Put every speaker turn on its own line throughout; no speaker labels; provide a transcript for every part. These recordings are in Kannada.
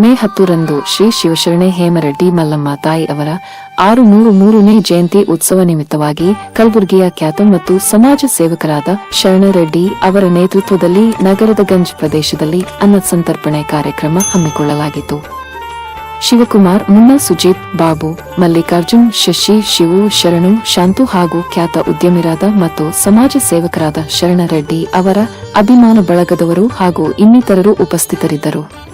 ಮೇ ಹತ್ತರಂದು ಶ್ರೀ ಶಿವಶರಣೆ ಹೇಮರೆಡ್ಡಿ ಮಲ್ಲಮ್ಮ ತಾಯಿ ಅವರ ಆರು ನೂರು ಮೂರನೇ ಜಯಂತಿ ಉತ್ಸವ ನಿಮಿತ್ತವಾಗಿ ಕಲಬುರಗಿಯ ಖ್ಯಾತ ಮತ್ತು ಸಮಾಜ ಸೇವಕರಾದ ಶರಣರೆಡ್ಡಿ ಅವರ ನೇತೃತ್ವದಲ್ಲಿ ನಗರದ ಗಂಜ್ ಪ್ರದೇಶದಲ್ಲಿ ಅನ್ನ ಸಂತರ್ಪಣೆ ಕಾರ್ಯಕ್ರಮ ಹಮ್ಮಿಕೊಳ್ಳಲಾಗಿತ್ತು. ಶಿವಕುಮಾರ್, ಮುನ್ನ ಸುಜಿತ್, ಬಾಬು, ಮಲ್ಲಿಕಾರ್ಜುನ್, ಶಶಿ, ಶಿವು, ಶರಣು, ಶಾಂತು ಹಾಗೂ ಖ್ಯಾತ ಉದ್ಯಮಿರಾದ ಮತ್ತು ಸಮಾಜ ಸೇವಕರಾದ ಶರಣರೆಡ್ಡಿ ಅವರ ಅಭಿಮಾನ ಬಳಗದವರು ಹಾಗೂ ಇನ್ನಿತರರು ಉಪಸ್ಥಿತರಿದ್ದರು.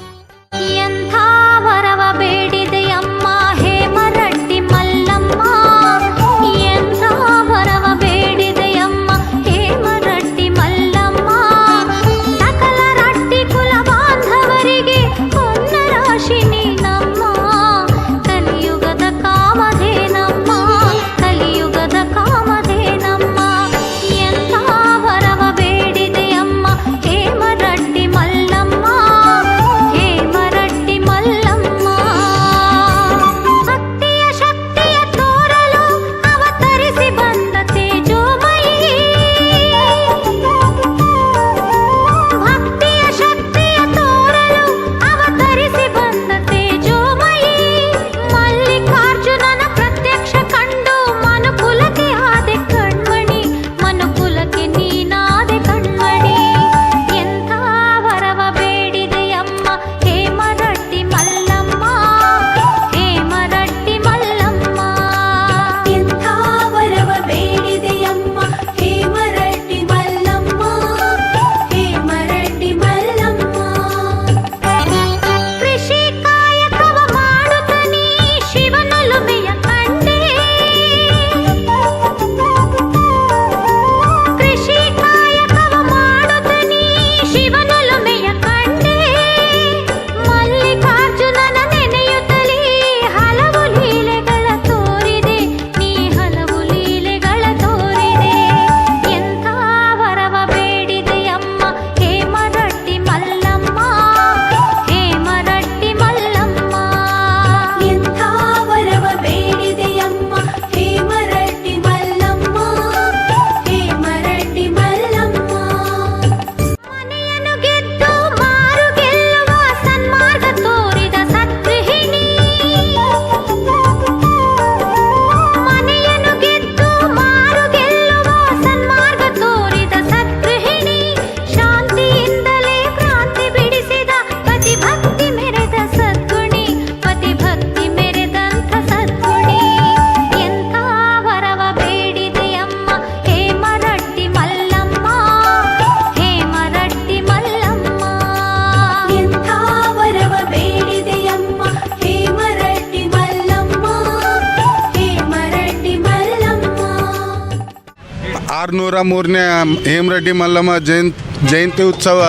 ಆರುನೂರ ಮೂರನೇ ಹೇಮರೆಡ್ಡಿ ಮಲ್ಲಮ್ಮ ಜಯಂತ್ ಜಯಂತಿ ಉತ್ಸವ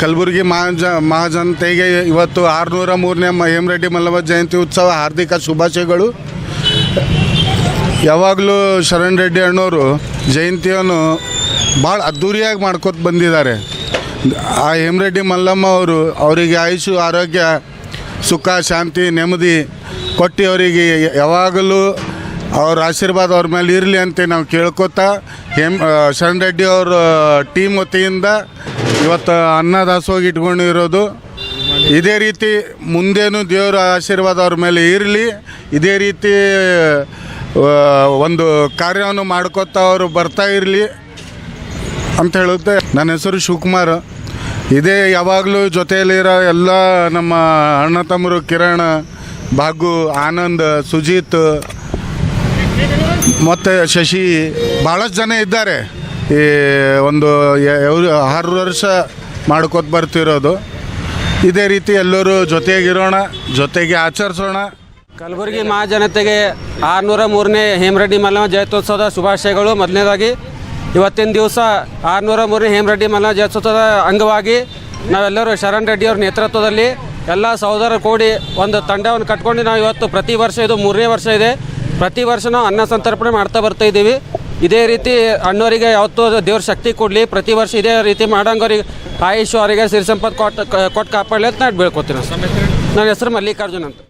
ಕಲಬುರಗಿ ಮಹಾಜ, ಮಹಾಜನತೆಗೆ ಇವತ್ತು ಆರುನೂರ ಮೂರನೇ ಹೇಮರೆಡ್ಡಿ ಮಲ್ಲಮ್ಮ ಜಯಂತಿ ಉತ್ಸವ ಹಾರ್ದಿಕ ಶುಭಾಶಯಗಳು. ಯಾವಾಗಲೂ ಶರಣ್ ರೆಡ್ಡಿ ಅಣ್ಣವರು ಜಯಂತಿಯನ್ನು ಭಾಳ ಅದ್ಧೂರಿಯಾಗಿ ಮಾಡ್ಕೊತ ಬಂದಿದ್ದಾರೆ. ಆ ಹೇಮರೆಡ್ಡಿ ಮಲ್ಲಮ್ಮ ಅವರು ಅವರಿಗೆ ಆಯುಷು, ಆರೋಗ್ಯ, ಸುಖ, ಶಾಂತಿ, ನೆಮ್ಮದಿ ಕೊಟ್ಟು ಅವರಿಗೆ ಯಾವಾಗಲೂ ಅವ್ರ ಆಶೀರ್ವಾದ ಅವ್ರ ಮೇಲೆ ಇರಲಿ ಅಂತ ನಾವು ಕೇಳ್ಕೊತಾ ಎಂ ಶರಣ್ ರೆಡ್ಡಿ ಅವ್ರ ಟೀಮ್ ವತಿಯಿಂದ ಇವತ್ತು ಅನ್ನದಾಸೋಗಿ ಇಟ್ಕೊಂಡಿರೋದು. ಇದೇ ರೀತಿ ಮುಂದೇನು ದೇವರ ಆಶೀರ್ವಾದ ಅವ್ರ ಮೇಲೆ ಇರಲಿ, ಇದೇ ರೀತಿ ಒಂದು ಕಾರ್ಯವನ್ನು ಮಾಡ್ಕೊತಾ ಅವರು ಬರ್ತಾ ಇರಲಿ ಅಂತ ಹೇಳುತ್ತೆ. ನನ್ನ ಹೆಸರು ಶಿವಕುಮಾರ್. ಇದೇ ಯಾವಾಗಲೂ ಜೊತೆಯಲ್ಲಿರೋ ಎಲ್ಲ ನಮ್ಮ ಅಣ್ಣ ತಮ್ಮರು ಕಿರಣ್ ಭಾಗು ಆನಂದ್, ಸುಜಿತ್ ಮತ್ತು ಶಶಿ ಭಾಳಷ್ಟು ಜನ ಇದ್ದಾರೆ. ಈ ಒಂದು ಆರು ವರ್ಷ ಮಾಡ್ಕೊತ ಬರ್ತಿರೋದು. ಇದೇ ರೀತಿ ಎಲ್ಲರೂ ಜೊತೆಗಿರೋಣ, ಜೊತೆಗೆ ಆಚರಿಸೋಣ.
ಕಲಬುರಗಿ ಮಹಾಜನತೆಗೆ ಆರುನೂರ ಮೂರನೇ ಹೇಮರೆಡ್ಡಿ ಮಲ್ಲಮ್ಮ ಜಯಂತ್ಯೋತ್ಸವದ ಶುಭಾಶಯಗಳು. ಮೊದಲನೇದಾಗಿ, ಇವತ್ತಿನ ದಿವಸ ಆರುನೂರ ಮೂರನೇ ಹೇಮರೆಡ್ಡಿ ಮಲ್ಲಮ್ಮ ಜಯಂತ್ಯೋತ್ಸವದ ಅಂಗವಾಗಿ ನಾವೆಲ್ಲರೂ ಶರಣ್ ರೆಡ್ಡಿಯವ್ರ ನೇತೃತ್ವದಲ್ಲಿ ಎಲ್ಲ ಸಹೋದರ ಕೂಡಿ ಒಂದು ತಂಡವನ್ನು ಕಟ್ಕೊಂಡು ನಾವು ಇವತ್ತು ಪ್ರತಿ ವರ್ಷ ಇದು ಮೂರನೇ ವರ್ಷ ಇದೆ. ಪ್ರತಿ ವರ್ಷ ನಾವು ಅನ್ನ ಸಂತರ್ಪಣೆ ಮಾಡ್ತಾ ಬರ್ತಾ ಇದ್ದೀವಿ. ಇದೇ ರೀತಿ ಅಣ್ಣವರಿಗೆ ಯಾವತ್ತೂ ದೇವ್ರ ಶಕ್ತಿ ಕೊಡಲಿ. ಪ್ರತಿ ವರ್ಷ ಇದೇ ರೀತಿ ಮಾಡಂಗವ್ರಿಗೆ ಆಯುಷ್ ಅವರಿಗೆ ಸಿರಿ ಸಂಪತ್ತು ಕೊಟ್ಟು ಕೊಟ್ಟು ಕಾಪಾಡಲಿ ಅಂತ ನಾನು ಬೇಳ್ಕೊತೀನಿ ನನ್ನ ಹೆಸರು ಮಲ್ಲಿಕಾರ್ಜುನ್ ಅಂತ.